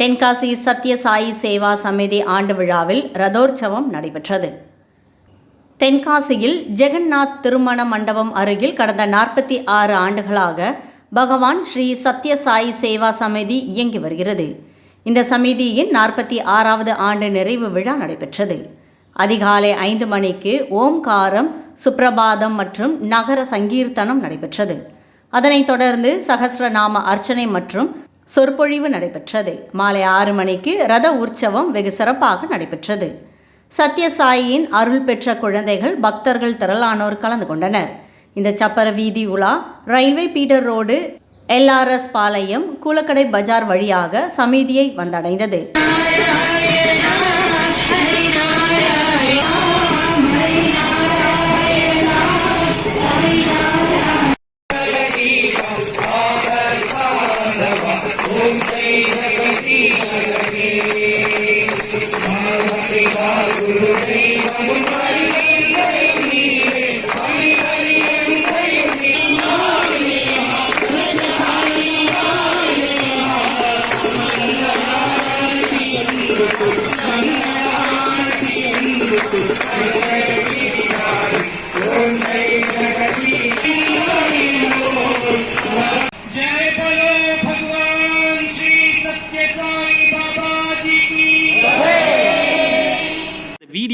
தென்காசி சத்ய சாயி சேவா சமிதி ஆண்டு விழாவில் ரதோற்சவம் நடைபெற்றது. தென்காசியில் ஜெகந்நாத் திருமண மண்டபம் அருகில் கடந்த நாற்பத்தி ஆறு ஆண்டுகளாக பகவான் ஸ்ரீ சத்ய சாயி சேவா சமிதி இயங்கி வருகிறது. இந்த சமிதியின் நாற்பத்தி ஆறாவது ஆண்டு நிறைவு விழா நடைபெற்றது. அதிகாலை ஐந்து மணிக்கு ஓம்காரம் சுப்ரபாதம் மற்றும் நகர சங்கீர்த்தனம் நடைபெற்றது. அதனைத் தொடர்ந்து சகசிரநாம அர்ச்சனை மற்றும் சொற்பொழிவு நடைபெற்றது. மாலை ஆறு மணிக்கு ரத உற்சவம் வெகு சிறப்பாக நடைபெற்றது. சத்யசாயியின் அருள் பெற்ற குழந்தைகள் பக்தர்கள் திரளானோர் கலந்து கொண்டனர். இந்த சப்பர வீதி உலா railway feeder road LRS Palayam Koolakadai Bazaar வழியாக சமீதியை வந்தடைந்தது. You.